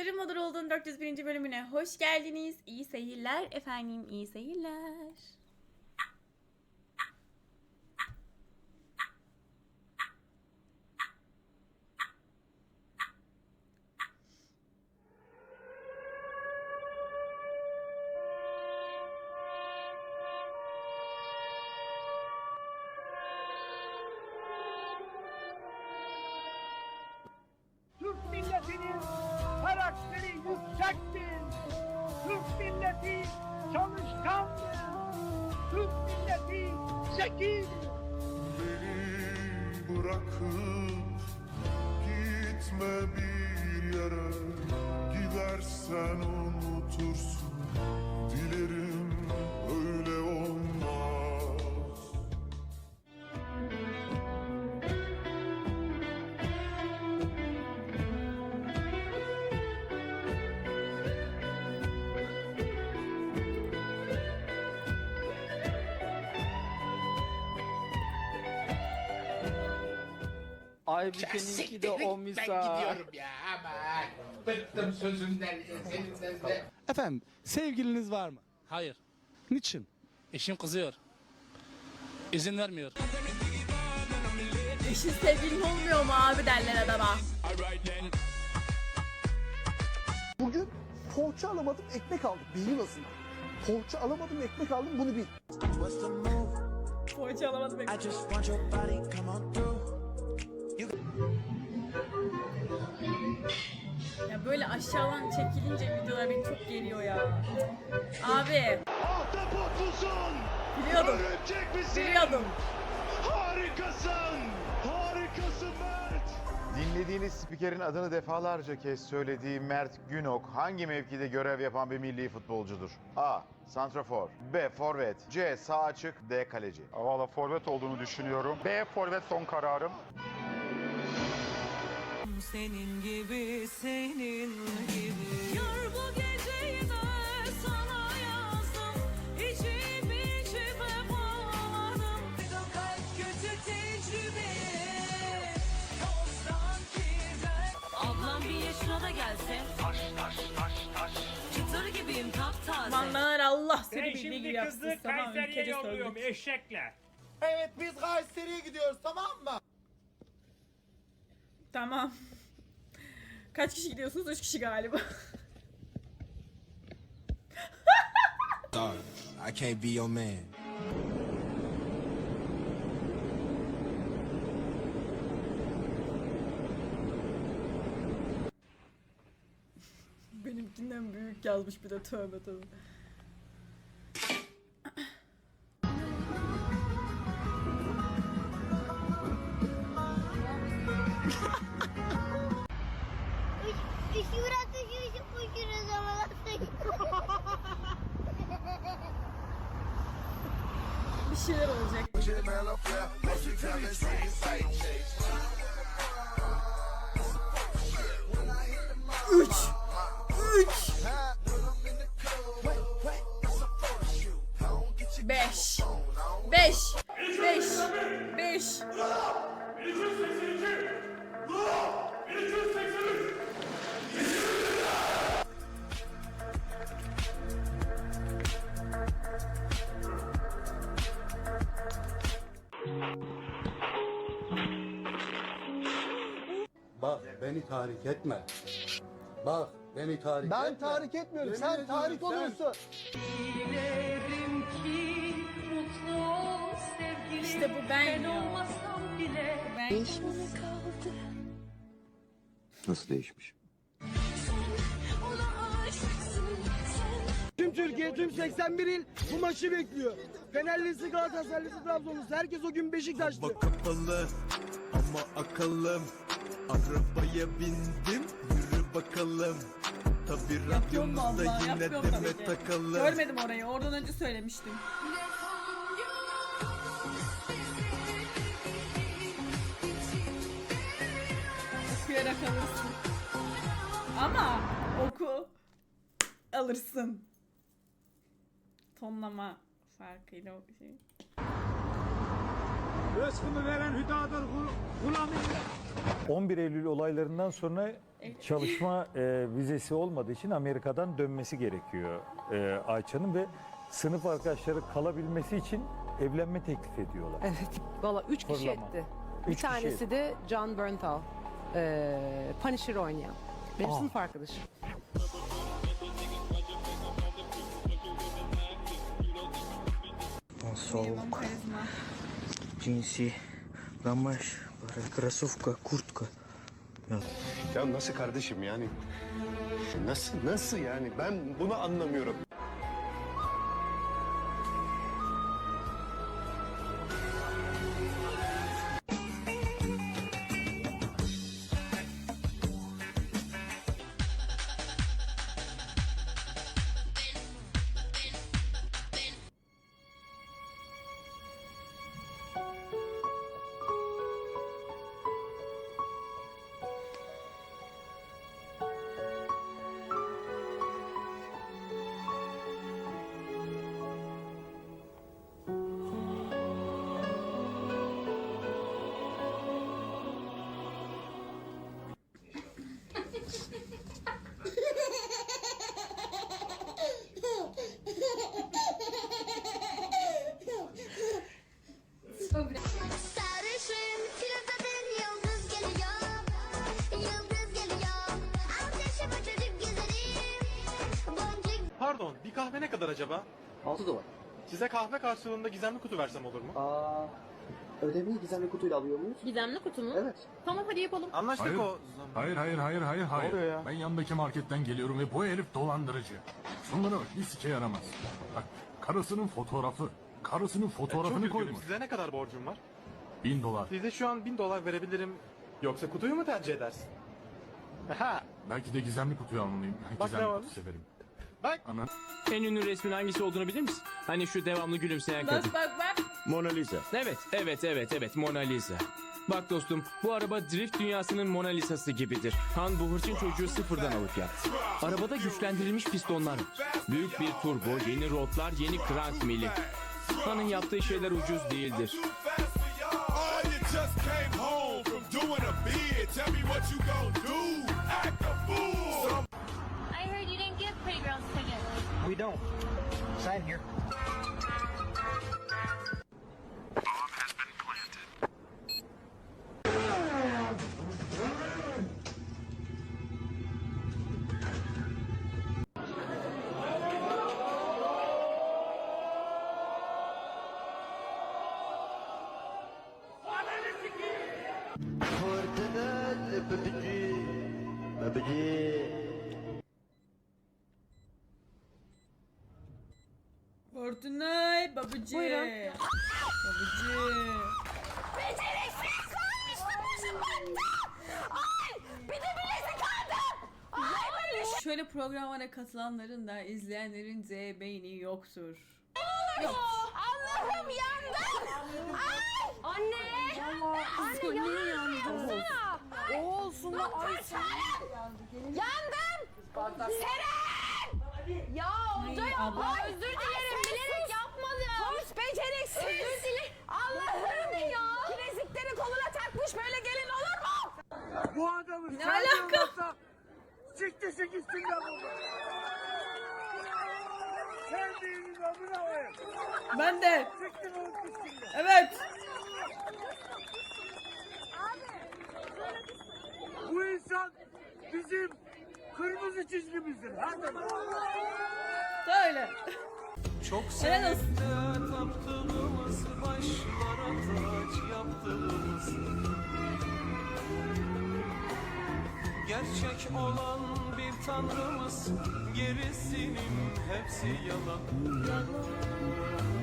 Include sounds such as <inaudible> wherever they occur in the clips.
Dostlarım Modern olduğun 401. bölümüne hoş geldiniz. İyi seyirler efendim, iyi seyirler. Milleti çalışkandır. Türk milleti zekidir. Beni bırakıp gitme bir yere Gidersen unutursun Dilerim Aybüke'ninki de o Ben misal. gidiyorum ya aman. Bıktım sözünden de. Efendim sevgiliniz var mı? Hayır. Niçin? Eşim kızıyor. İzin vermiyor. Eşin sevgilin olmuyor mu abi derler adama. Bugün poğaça alamadım ekmek aldım. Beyin azından. Poğaça alamadım ekmek aldım bunu bil. Poğaça alamadım. bekle. Aşağıdan çekilince videolar beni çok geliyor ya. Abi biliyordum. Örümcek misin? Biliyordum. Harikasın! Harikasın Mert! Dinlediğiniz spikerin adını defalarca kez söylediği Mert Günok hangi mevkide görev yapan bir milli futbolcudur? A. Santrafor B. Forvet C. Sağ açık D. Kaleci Valla forvet olduğunu düşünüyorum. B forvet son kararım. Senin gibi, senin gibi. Yar bu geceyi de sana yazdım. İçim içime bağladım. Kalp kötü tecrübe. Tozdan kirden. Ablam bir yaşına da gelse. Taş taş taş taş. Çıtır gibiyim taptaze. Mandalar Allah seni Ben bildiği gibi şimdi yapsın. kızı Tamam Kayseri'ye ülkece yolluyorum eşekler. Evet biz Kayseri'ye gidiyoruz tamam mı? Tamam. Kaç kişi gidiyorsunuz? 3 kişi galiba. I can't be your man. Benimkinden büyük yazmış bir de tövbe tövbe. Şeyler olacak. Üç. Üç. Bak beni tahrik etme. Bak beni tahrik Ben etme. tahrik etmiyorum. Yemin Sen ediyorum, tahrik sen- oluyorsun. Dilerim ki mutlu ol sevgilim. İşte bu ben Ben ya. olmasam bile. Ben kaldı. Nasıl değişmiş? Tüm Türkiye, tüm 81 il bu maçı bekliyor. Fenerlisi, Galatasaraylısı, Trabzonlusu. Herkes o gün Beşiktaşlı. kapalı ama akıllım. Arabaya bindim yürü bakalım. Tabi yapıyorum valla. Yapıyorum tabii ki. takılı. Görmedim orayı. Oradan önce söylemiştim. Okuyarak alırsın. Ama oku alırsın. Tonlama farkıyla o şey. Rızkımı veren hüdadır minnet. 11 Eylül olaylarından sonra çalışma e, vizesi olmadığı için Amerika'dan dönmesi gerekiyor e, Ayça'nın ve sınıf arkadaşları kalabilmesi için evlenme teklif ediyorlar. Evet. Valla üç kişi Fırlama. etti. Üç bir kişi tanesi etti. de John Bernthal. Ee, Punisher oynayan. Benim Aa. sınıf arkadaşım. Minimum karizma. Cinsi, gamaj, krasovka, kurtka. Ya nasıl kardeşim yani? Nasıl nasıl yani? Ben bunu anlamıyorum. Kahve ne kadar acaba? 6 dolar. Size kahve karşılığında gizemli kutu versem olur mu? Aa, ödemeyi gizemli kutuyla alıyor muyuz? Gizemli kutu mu? Evet. Tamam hadi yapalım. Anlaştık Hayır. o Hayır hayır hayır hayır hayır. oluyor ya? Ben yandaki marketten geliyorum ve bu herif dolandırıcı. Şunlara bak bir sike yaramaz. Bak karısının fotoğrafı. Karısının fotoğrafını koymuş. Size ne kadar borcum var? Bin dolar. Size şu an 1000 dolar verebilirim. Yoksa kutuyu mu tercih edersin? Ha, Belki de gizemli kutuyu almalıyım. Bak gizemli ne kutu varmış? severim. Bak. Ana. En ünlü resmin hangisi olduğunu bilir misin? Hani şu devamlı gülümseyen Bak bak bak. Mona Lisa. Evet, evet, evet, evet. Mona Lisa. Bak dostum, bu araba drift dünyasının Mona Lisa'sı gibidir. Han bu hırçın çocuğu sıfırdan alıp yaptı. Arabada güçlendirilmiş pistonlar var. Büyük bir turbo, yeni rotlar, yeni crank mili. Han'ın yaptığı şeyler ucuz değildir. We don't. Sign here. Babacı. Buyurun. Babacı. Şöyle programlara katılanların da izleyenlerin Z beyni yoktur. Yok. Allah'ım yandım. Ay! Anne! Anne niye yandın? Olsun da ay Yandım! Seren! Ya hoca Ay, ya abla. özür dilerim beceriksiz. Özür dilerim. Allah'ım ya. Bilezikleri koluna takmış böyle gelin olur mu? Bu adamı Ne alaka? Siktisi gitsin de bu. Sevdiğinin amına koyayım. Ben de. Siktir olup gitsin de. Evet. Bu insan bizim kırmızı çizgimizdir. Hadi. Çok Helal olsun. yaptığımız başlara taç yaptığımız. Gerçek olan bir tanrımız Gerisinin hepsi yalan. Mezun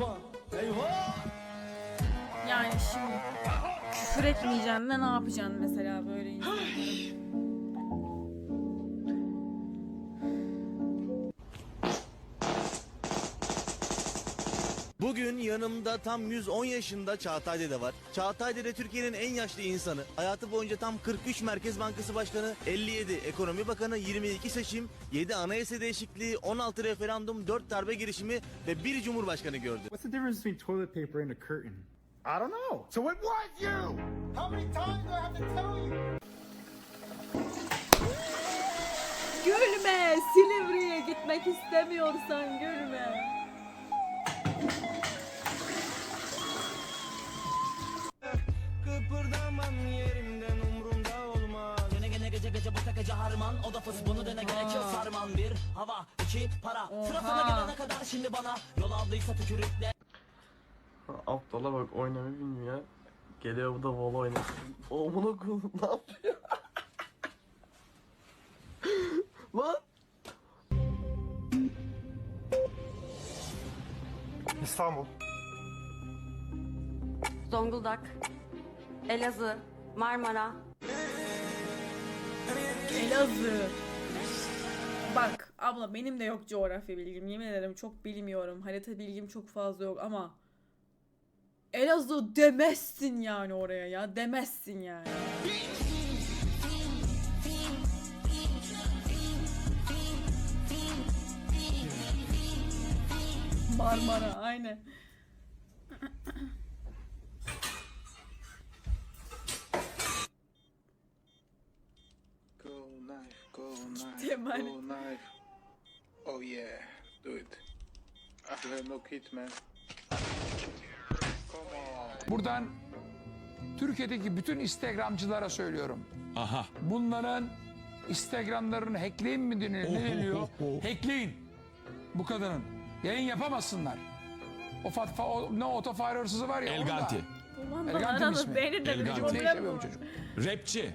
Eyvah tufan. Eyvah. Yani şimdi küfür etmeyeceksin de ne yapacaksın mesela böyle insanlara? Bugün yanımda tam 110 yaşında Çağatay Dede var. Çağatay Dede Türkiye'nin en yaşlı insanı. Hayatı boyunca tam 43 Merkez Bankası Başkanı, 57 Ekonomi Bakanı, 22 seçim, 7 anayasa değişikliği, 16 referandum, 4 darbe girişimi ve 1 Cumhurbaşkanı gördü. What's the difference between toilet paper and a curtain? I don't know. So it was you. How many times do I have to tell you? Gülme! Silivri'ye gitmek istemiyorsan gülme. Bu gece harman. O da fıs bunu dene gerek yok sarman. Bir hava, iki para. Sıra sana gelene kadar şimdi bana. Yol aldıysa tükürükle. Aptala bak oynamayı bilmiyor. Geliyor bu da vol oynuyor. O bunu ne yapıyor? <laughs> Lan! İstanbul. Zonguldak, Elazığ, Marmara, Elazığ. Bak abla benim de yok coğrafya bilgim. Yemin ederim çok bilmiyorum. Harita bilgim çok fazla yok ama Elazığ demezsin yani oraya ya. Demezsin yani. Marmara aynen. Temel. go knife. Oh yeah, do it. You have no kids man. Come on. Buradan Türkiye'deki bütün Instagramcılara söylüyorum. Aha. Bunların Instagramlarını hackleyin mi deniyor? Ne deniyor? Hackleyin. Bu kadının. Yayın yapamasınlar. O, fat, fa, o ne otofare hırsızı var ya. Elganti. Ulan bana Elganti mi aranız ismi? beni de bir Elganti. problem Ne işe bu. bu çocuk? Rapçi.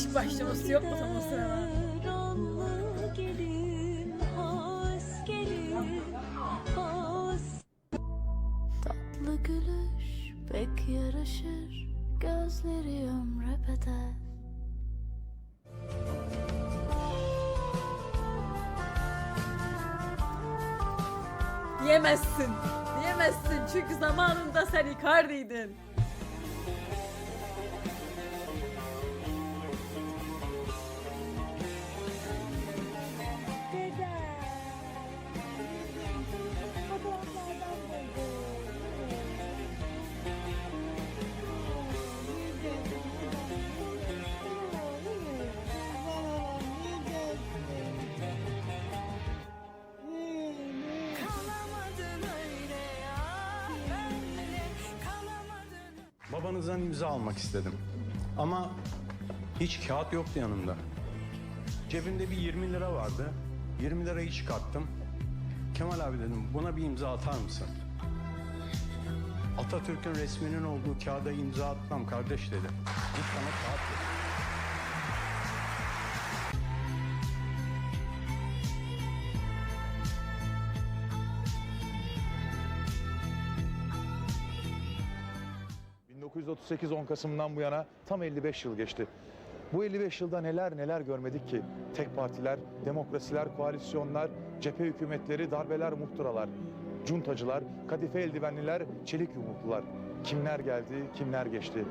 aşk başlaması yok mu tam o sırada? Tatlı gülüş pek yaraşır Gözleri ömre bedel Yemezsin. Yemezsin çünkü zamanında sen Icardi'ydin. Babanızdan imza almak istedim. Ama hiç kağıt yoktu yanımda. Cebimde bir 20 lira vardı. 20 lirayı çıkarttım. Kemal abi dedim buna bir imza atar mısın? Atatürk'ün resminin olduğu kağıda imza atmam kardeş dedi. Git bana kağıt ver. ...1938 10 Kasım'dan bu yana tam 55 yıl geçti. Bu 55 yılda neler neler görmedik ki. Tek partiler, demokrasiler, koalisyonlar, cephe hükümetleri, darbeler, muhtıralar. Cuntacılar, kadife eldivenliler, çelik yumruklular. Kimler geldi, kimler geçti.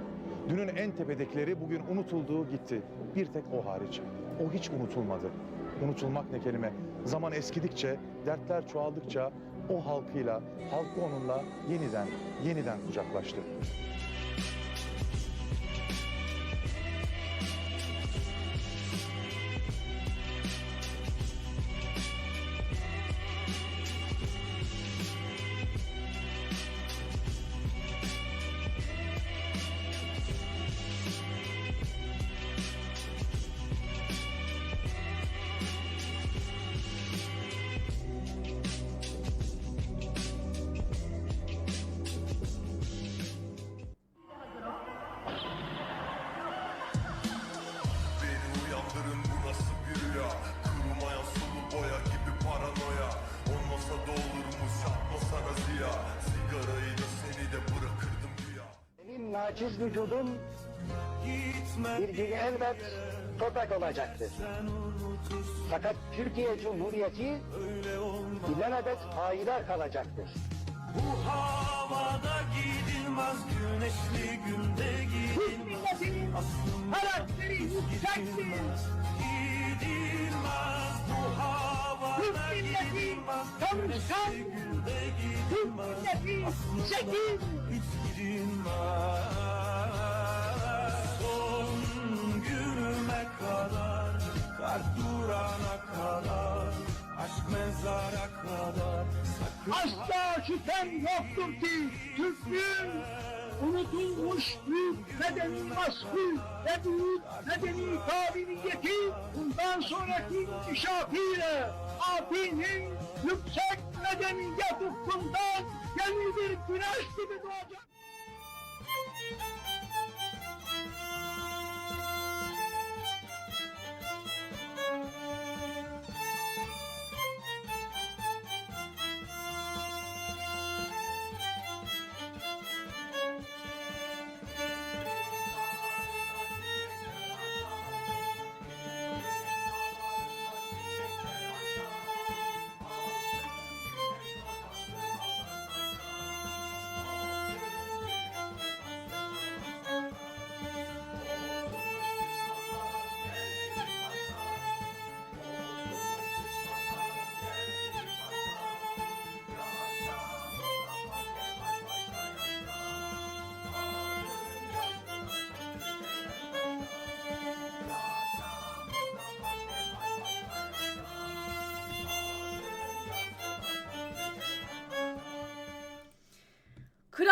Dünün en tepedekileri bugün unutuldu gitti. Bir tek o hariç. O hiç unutulmadı. Unutulmak ne kelime. Zaman eskidikçe, dertler çoğaldıkça o halkıyla, halkı onunla yeniden, yeniden kucaklaştı. Naçiz vücudun bir gün elbet toprak olacaktır. Fakat Türkiye Cumhuriyeti ilelebet payidar kalacaktır. Bu havada gidilmez güneşli günde gidilmez Karakteri yüksektir Gidilmez bu havada gidilmez güneşli günde Aslında hiç gidilmez Son günüme kadar Kalp durana kadar Aşk mezara kadar Asla şüphem yoktur ki Türklüğün unutulmuş büyük medeni vasfı ve büyük medeni kabiliyeti bundan sonraki inkişafıyla abinin yüksek medeniyet ufkundan yeni bir güneş gibi doğacak.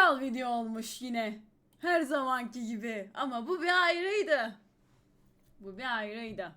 Kral video olmuş yine. Her zamanki gibi. Ama bu bir ayrıydı. Bu bir ayrıydı.